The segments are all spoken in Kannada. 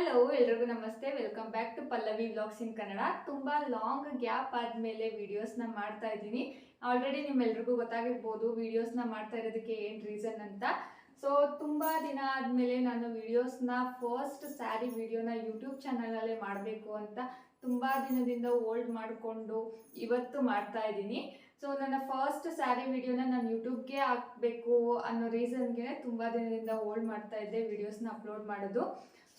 ಹಲೋ ಎಲ್ರಿಗೂ ನಮಸ್ತೆ. Welcome back to Pallavi vlogs in Kannada ತುಂಬ ಲಾಂಗ್ ಗ್ಯಾಪ್ ಆದಮೇಲೆ ವೀಡಿಯೋಸ್ನ ಮಾಡ್ತಾ ಇದ್ದೀನಿ. ಆಲ್ರೆಡಿ ನಿಮ್ಮೆಲ್ರಿಗೂ ಗೊತ್ತಾಗಿರ್ಬೋದು ವೀಡಿಯೋಸ್ನ ಮಾಡ್ತಾ ಇರೋದಕ್ಕೆ ಏನು ರೀಸನ್ ಅಂತ. ಸೊ ತುಂಬ ದಿನ ಆದಮೇಲೆ ನಾನು ವೀಡಿಯೋಸ್ನ ಫಸ್ಟ್ ಸ್ಯಾರಿ ವೀಡಿಯೋನ ಯೂಟ್ಯೂಬ್ ಚಾನಲಲ್ಲೇ ಮಾಡಬೇಕು ಅಂತ ತುಂಬ ದಿನದಿಂದ ಓಲ್ಡ್ ಮಾಡಿಕೊಂಡು ಇವತ್ತು ಮಾಡ್ತಾ ಇದ್ದೀನಿ. ಸೊ ನನ್ನ ಫಸ್ಟ್ ಸ್ಯಾರಿ ವಿಡಿಯೋನ ನಾನು ಯೂಟ್ಯೂಬ್ಗೆ ಹಾಕಬೇಕು ಅನ್ನೋ ರೀಸನ್ಗೆ ತುಂಬ ದಿನದಿಂದ ಓಲ್ಡ್ ಮಾಡ್ತಾ ಇದ್ದೆ ವೀಡಿಯೋಸ್ನ ಅಪ್ಲೋಡ್ ಮಾಡೋದು.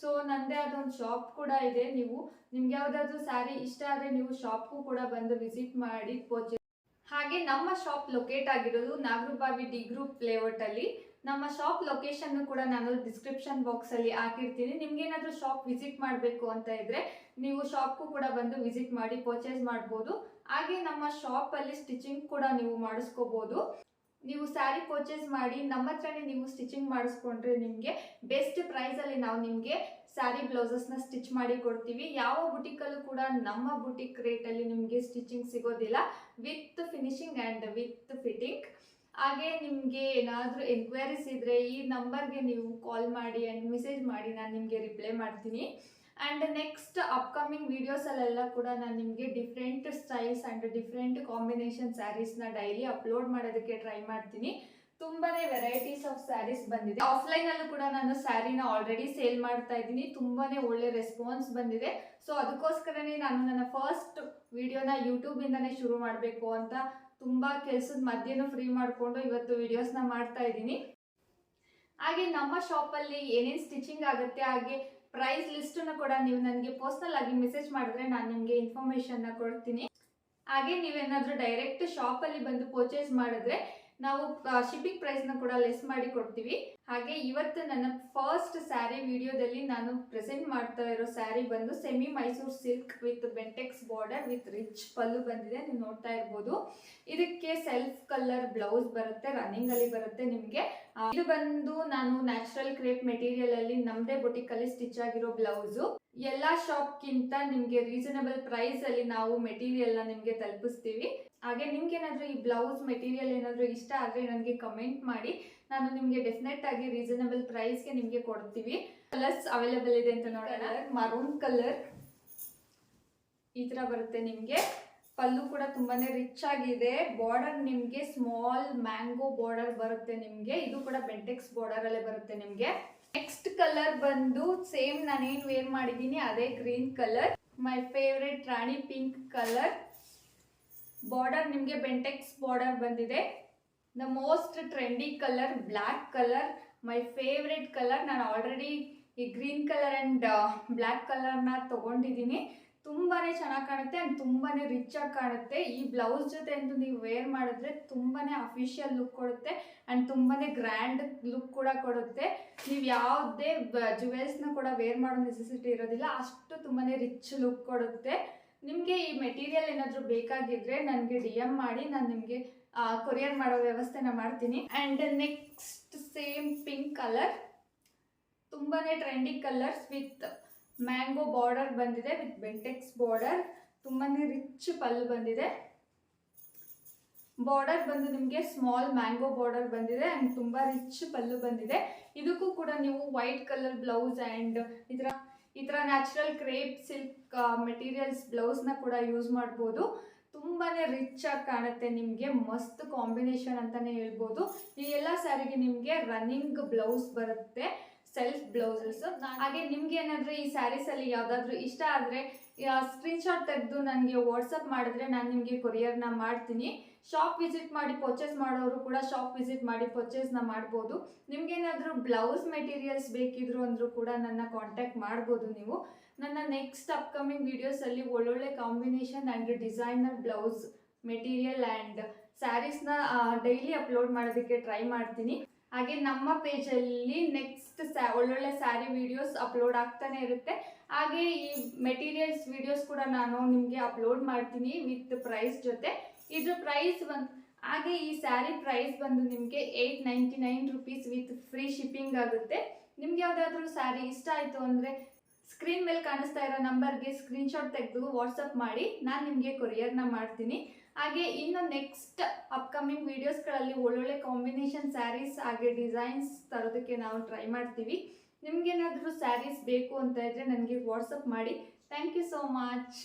ಸೊ ನಂದೇ ಆದ ಒಂದು ಶಾಪ್ ಕೂಡ ಇದೆ. ನೀವು ನಿಮ್ಗೆ ಯಾವ್ದಾದ್ರು ಸ್ಯಾರಿ ಇಷ್ಟ ಆದರೆ ನೀವು ಶಾಪ್ಗೂ ಕೂಡ ಬಂದು ವಿಸಿಟ್ ಮಾಡಿ ಪರ್ಚೇಸ್ ಹಾಗೆ ನಮ್ಮ ಶಾಪ್ ಲೊಕೇಟ್ ಆಗಿರೋದು ನಾಗರಬಾವಿ ಡಿ ಗ್ರೂಪ್ ಲೇಔಟಲ್ಲಿ ನಮ್ಮ ಶಾಪ್ ಲೊಕೇಶನ್ ಕೂಡ ನಾನು ಡಿಸ್ಕ್ರಿಪ್ಷನ್ ಬಾಕ್ಸ್ ಅಲ್ಲಿ ಹಾಕಿರ್ತೀನಿ. ನಿಮ್ಗೇನಾದ್ರೂ ಶಾಪ್ ವಿಸಿಟ್ ಮಾಡಬೇಕು ಅಂತ ಇದ್ರೆ ನೀವು ಶಾಪ್ಗೂ ಕೂಡ ಬಂದು ವಿಸಿಟ್ ಮಾಡಿ ಪರ್ಚೇಸ್ ಮಾಡ್ಬೋದು. ಹಾಗೆ ನಮ್ಮ ಶಾಪ್ ಅಲ್ಲಿ ಸ್ಟಿಚಿಂಗ್ ಕೂಡ ನೀವು ಮಾಡಿಸ್ಕೋಬೋದು. ನೀವು ಸ್ಯಾರಿ ಪರ್ಚೇಸ್ ಮಾಡಿ ನಮ್ಮ ಹತ್ರನೇ ನೀವು ಸ್ಟಿಚಿಂಗ್ ಮಾಡಿಸ್ಕೊಂಡ್ರೆ ನಿಮಗೆ ಬೆಸ್ಟ್ ಪ್ರೈಸಲ್ಲಿ ನಾವು ನಿಮಗೆ ಸ್ಯಾರಿ ಬ್ಲೌಸಸ್ನ ಸ್ಟಿಚ್ ಮಾಡಿ ಕೊಡ್ತೀವಿ. ಯಾವ ಬುಟಿಕಲ್ಲೂ ಕೂಡ ನಮ್ಮ ಬುಟಿಕ್ ರೇಟಲ್ಲಿ ನಿಮಗೆ ಸ್ಟಿಚಿಂಗ್ ಸಿಗೋದಿಲ್ಲ. With finishing and with fitting ಹಾಗೆ ನಿಮಗೆ ಏನಾದರೂ ಎನ್ಕ್ವೈರೀಸ್ ಇದ್ದರೆ ಈ ನಂಬರ್ಗೆ ನೀವು ಕಾಲ್ ಮಾಡಿ ಆ್ಯಂಡ್ ಮೆಸೇಜ್ ಮಾಡಿ, ನಾನು ನಿಮಗೆ ರಿಪ್ಲೈ ಮಾಡ್ತೀನಿ. ಆ್ಯಂಡ್ ನೆಕ್ಸ್ಟ್ ಅಪ್ಕಮಿಂಗ್ ವೀಡಿಯೋಸಲ್ಲೆಲ್ಲ ಕೂಡ ನಾನು ನಿಮಗೆ different styles and different combination ಸ್ಯಾರೀಸ್ನ daily upload ಮಾಡೋದಕ್ಕೆ ಟ್ರೈ ಮಾಡ್ತೀನಿ. ತುಂಬಾನೇ ವೆರೈಟೀಸ್ ಆಫ್ ಸ್ಯಾರೀಸ್ ಬಂದಿದೆ. ಆಫ್ಲೈನ್ ಅಲ್ಲೂ ಕೂಡ ನಾನು ಸ್ಯಾರಿನ ಆಲ್ರೆಡಿ ಸೇಲ್ ಮಾಡ್ತಾ ಇದ್ದೀನಿ. ತುಂಬಾನೇ ಒಳ್ಳೆ ರೆಸ್ಪಾನ್ಸ್ ಬಂದಿದೆ. ಸೊ ಅದಕ್ಕೋಸ್ಕರನೇ ನಾನು ನನ್ನ ಫಸ್ಟ್ ವಿಡಿಯೋನ ಯೂಟ್ಯೂಬ್ ಶುರು ಮಾಡಬೇಕು ಅಂತ ತುಂಬಾ ಕೆಲಸದ ಮಧ್ಯನೂ ಫ್ರೀ ಮಾಡಿಕೊಂಡು ಇವತ್ತು ವಿಡಿಯೋಸ್ನ ಮಾಡ್ತಾ ಇದ್ದೀನಿ. ಹಾಗೆ ನಮ್ಮ ಶಾಪಲ್ಲಿ ಏನೇನು ಸ್ಟಿಚಿಂಗ್ ಆಗುತ್ತೆ, ಹಾಗೆ ಪ್ರೈಸ್ ಲಿಸ್ಟನ್ನು ಕೂಡ ನೀವು ನನಗೆ ಪರ್ಸನಲ್ ಆಗಿ ಮೆಸೇಜ್ ಮಾಡಿದ್ರೆ ನಾನು ನಿಮಗೆ ಇನ್ಫಾರ್ಮೇಶನ್ ಕೊಡ್ತೀನಿ. ಹಾಗೆ ನೀವೇನಾದರೂ ಡೈರೆಕ್ಟ್ ಶಾಪಲ್ಲಿ ಬಂದು ಪರ್ಚೇಸ್ ಮಾಡಿದ್ರೆ ನಾವು ಶಿಪ್ಪಿಂಗ್ ಪ್ರೈಸ್ನ ಕೂಡ ಲೆಸ್ ಮಾಡಿ ಕೊಡ್ತೀವಿ. ಹಾಗೆ ಇವತ್ತು ನನ್ನ ಫಸ್ಟ್ ಸ್ಯಾರಿ ವಿಡಿಯೋದಲ್ಲಿ ನಾನು ಪ್ರೆಸೆಂಟ್ ಮಾಡ್ತಾ ಇರೋ ಸ್ಯಾರಿ ಬಂದು semi Mysore silk with Bentex border with rich pallu ಬಂದಿದೆ, ನೀವು ನೋಡ್ತಾ ಇರ್ಬೋದು. ಇದಕ್ಕೆ ಸೆಲ್ಫ್ ಕಲರ್ ಬ್ಲೌಸ್ ಬರುತ್ತೆ ರನ್ನಿಂಗ್ ಅಲ್ಲಿ ಬರುತ್ತೆ ನಿಮಗೆ. ಇದು ಬಂದು ನಾನು ನ್ಯಾಚುರಲ್ ಕ್ರೇಪ್ ಮೆಟೀರಿಯಲ್ ಅಲ್ಲಿ ನಮ್ದೇ ಬೊಟಿಕ್ ಸ್ಟಿಚ್ ಆಗಿರೋ ಬ್ಲೌಸು ಎಲ್ಲಾ ಶಾಪ್ಗಿಂತ ನಿಮಗೆ ರೀಸನಬಲ್ ಪ್ರೈಸ್ ಅಲ್ಲಿ ನಾವು ಮೆಟೀರಿಯಲ್ನ ನಿಮಗೆ ತಲುಪಿಸ್ತೀವಿ. ಹಾಗೆ ನಿಮ್ಗೆ ಏನಾದರೂ ಈ ಬ್ಲೌಸ್ ಮೆಟೀರಿಯಲ್ ಏನಾದರೂ ಇಷ್ಟ ಆದರೆ ನನಗೆ ಕಮೆಂಟ್ ಮಾಡಿ. ನಾನು ನಿಮಗೆ ಡೆಫಿನೆಟ್ ಆಗಿ ರೀಸನಬಲ್ ಪ್ರೈಸ್ಗೆ ನಿಮಗೆ ಕೊಡ್ತೀವಿ. ಕಲರ್ಸ್ ಅವೈಲೇಬಲ್ ಇದೆ ಅಂತ ನೋಡೋಣ. ಮರೂನ್ ಕಲರ್ ಈ ಥರ ಬರುತ್ತೆ ನಿಮಗೆ. ಪಲ್ಲು ಕೂಡ ತುಂಬಾನೇ ರಿಚ್ ಆಗಿದೆ. ಬಾರ್ಡರ್ ನಿಮಗೆ ಸ್ಮಾಲ್ ಮ್ಯಾಂಗೋ ಬಾರ್ಡರ್ ಬರುತ್ತೆ ನಿಮಗೆ. ಇದು ಕೂಡ ಬೆಂಟೆಕ್ಸ್ ಬಾರ್ಡರ್ ಅಲ್ಲೇ ಬರುತ್ತೆ ನಿಮಗೆ. ನೆಕ್ಸ್ಟ್ ಕಲರ್ ಬಂದು ಸೇಮ್ ನಾನೇನು ವೇರ್ ಮಾಡಿದ್ದೀನಿ ಅದೇ green colour my favourite rani pink colour border ನಿಮಗೆ ಬೆಂಟೆಕ್ಸ್ ಬಾರ್ಡರ್ ಬಂದಿದೆ. The most trendy colour black colour my favourite colour ನಾನು ಆಲ್ರೆಡಿ ಈ ಗ್ರೀನ್ ಕಲರ್ ಆ್ಯಂಡ್ ಬ್ಲ್ಯಾಕ್ ಕಲರ್ನ ತೊಗೊಂಡಿದ್ದೀನಿ. ತುಂಬಾ ಚೆನ್ನಾಗಿ ಕಾಣುತ್ತೆ ಆ್ಯಂಡ್ ತುಂಬಾ ರಿಚ್ ಆಗಿ ಕಾಣುತ್ತೆ. ಈ ಬ್ಲೌಸ್ ಜೊತೆ ಅಂತೂ ನೀವು ವೇರ್ ಮಾಡಿದ್ರೆ ತುಂಬಾ ಅಫಿಷಿಯಲ್ ಲುಕ್ ಕೊಡುತ್ತೆ ಆ್ಯಂಡ್ ತುಂಬಾ ಗ್ರ್ಯಾಂಡ್ ಲುಕ್ ಕೂಡ ಕೊಡುತ್ತೆ. ನೀವು ಯಾವುದೇ ಜುವೆಲ್ಸ್ನ ಕೂಡ ವೇರ್ ಮಾಡೋ ನೆಸೆಸಿಟಿ ಇರೋದಿಲ್ಲ. ಅಷ್ಟು ತುಂಬಾ ರಿಚ್ ಲುಕ್ ಕೊಡುತ್ತೆ. ನಿಮಗೆ ಈ ಮೆಟೀರಿಯಲ್ ಏನಾದರೂ ಬೇಕಾಗಿದ್ದರೆ ನನಗೆ ಡಿ ಎಂ ಮಾಡಿ, ನಾನು ನಿಮಗೆ ಕೊರಿಯರ್ ಮಾಡೋ ವ್ಯವಸ್ಥೆನ ಮಾಡ್ತೀನಿ. And next same pink colour ತುಂಬಾ trendy colours with mango border ಬಂದಿದೆ ವಿತ್ ಬೆಂಟೆಕ್ಸ್ ಬಾರ್ಡರ್ ತುಂಬಾ ರಿಚ್ ಪಲ್ ಬಂದಿದೆ. ಬಾರ್ಡರ್ ಬಂದು ನಿಮಗೆ ಸ್ಮಾಲ್ ಮ್ಯಾಂಗೋ ಬಾರ್ಡರ್ ಬಂದಿದೆ ಆ್ಯಂಡ್ ತುಂಬ ರಿಚ್ ಪಲ್ಲು ಬಂದಿದೆ. ಇದಕ್ಕೂ ಕೂಡ ನೀವು ವೈಟ್ ಕಲರ್ ಬ್ಲೌಸ್ ಆ್ಯಂಡ್ ಥರ ಈ ಥರ ನ್ಯಾಚುರಲ್ ಕ್ರೇಪ್ ಸಿಲ್ಕ್ ಮೆಟೀರಿಯಲ್ಸ್ ಬ್ಲೌಸ್ನ ಕೂಡ ಯೂಸ್ ಮಾಡ್ಬೋದು. ತುಂಬಾ ರಿಚ್ ಆಗಿ ಕಾಣುತ್ತೆ ನಿಮಗೆ, ಮಸ್ತ್ ಕಾಂಬಿನೇಷನ್ ಅಂತಲೇ ಹೇಳ್ಬೋದು. ಈ ಎಲ್ಲ ಸ್ಯಾರಿಗೆ ನಿಮಗೆ ರನ್ನಿಂಗ್ ಬ್ಲೌಸ್ ಬರುತ್ತೆ ಸೆಲ್ಫ್ ಬ್ಲೌಸಸ್ ಹಾಗೆ ನಿಮ್ಗೆ ಏನಾದ್ರೂ ಈ ಸ್ಯಾರೀಸಲ್ಲಿ ಯಾವ್ದಾದ್ರು ಇಷ್ಟ ಆದರೆ ಸ್ಕ್ರೀನ್ಶಾಟ್ ತೆಗೆದು ನನಗೆ ವಾಟ್ಸಪ್ ಮಾಡಿದ್ರೆ ನಾನು ನಿಮಗೆ ಕೊರಿಯರ್ನ ಮಾಡ್ತೀನಿ. ಶಾಪ್ ವಿಸಿಟ್ ಮಾಡಿ ಪರ್ಚೇಸ್ ಮಾಡೋರು ಕೂಡ ಶಾಪ್ ವಿಸಿಟ್ ಮಾಡಿ ಪರ್ಚೇಸ್ನ ಮಾಡ್ಬೋದು. ನಿಮ್ಗೇನಾದರೂ ಬ್ಲೌಸ್ ಮೆಟೀರಿಯಲ್ಸ್ ಬೇಕಿದ್ರು ಅಂದರೂ ಕೂಡ ನನ್ನ ಕಾಂಟ್ಯಾಕ್ಟ್ ಮಾಡ್ಬೋದು ನೀವು. ನನ್ನ ನೆಕ್ಸ್ಟ್ ಅಪ್ಕಮಿಂಗ್ ವೀಡಿಯೋಸಲ್ಲಿ ಒಳ್ಳೊಳ್ಳೆ combination and designer blouse material and ಸ್ಯಾರೀಸ್ನ daily upload ಮಾಡೋದಕ್ಕೆ ಟ್ರೈ ಮಾಡ್ತೀನಿ. ಹಾಗೆ ನಮ್ಮ ಪೇಜಲ್ಲಿ ನೆಕ್ಸ್ಟ್ ಸ್ಯಾ ಒಳ್ಳೊಳ್ಳೆ ಸ್ಯಾರಿ ವಿಡಿಯೋಸ್ ಅಪ್ಲೋಡ್ ಆಗ್ತಾನೆ ಇರುತ್ತೆ. ಹಾಗೆ ಈ ಮೆಟೀರಿಯಲ್ಸ್ ವಿಡಿಯೋಸ್ ಕೂಡ ನಾನು ನಿಮಗೆ ಅಪ್ಲೋಡ್ ಮಾಡ್ತೀನಿ ವಿತ್ ಪ್ರೈಸ್ ಜೊತೆ. ಇದ್ರ ಪ್ರೈಸ್ ಬಂದು, ಹಾಗೆ ಈ ಸ್ಯಾರಿ ಪ್ರೈಸ್ ಬಂದು ನಿಮಗೆ eight ninety nine rupees with free shipping ಆಗುತ್ತೆ. ನಿಮ್ಗೆ ಯಾವುದಾದ್ರೂ ಸ್ಯಾರಿ ಇಷ್ಟ ಆಯಿತು ಅಂದರೆ ಸ್ಕ್ರೀನ್ ಮೇಲೆ ಕಾಣಿಸ್ತಾ ಇರೋ ನಂಬರ್ಗೆ ಸ್ಕ್ರೀನ್ಶಾಟ್ ತೆಗೆದು ವಾಟ್ಸಪ್ ಮಾಡಿ, ನಾನು ನಿಮಗೆ ಕೊರಿಯರ್ನ ಮಾಡ್ತೀನಿ. ಹಾಗೆ ಇನ್ನು ನೆಕ್ಸ್ಟ್ ಅಪ್ಕಮಿಂಗ್ ವೀಡಿಯೋಸ್ಗಳಲ್ಲಿ ಒಳ್ಳೊಳ್ಳೆ ಕಾಂಬಿನೇಷನ್ ಸ್ಯಾರೀಸ್ ಹಾಗೆ ಡಿಸೈನ್ಸ್ ತರೋದಕ್ಕೆ ನಾವು ಟ್ರೈ ಮಾಡ್ತೀವಿ. ನಿಮ್ಗೇನಾದರೂ ಸ್ಯಾರೀಸ್ ಬೇಕು ಅಂತ ಇದ್ದರೆ ನನಗೆ ವಾಟ್ಸಪ್ ಮಾಡಿ. Thank you so much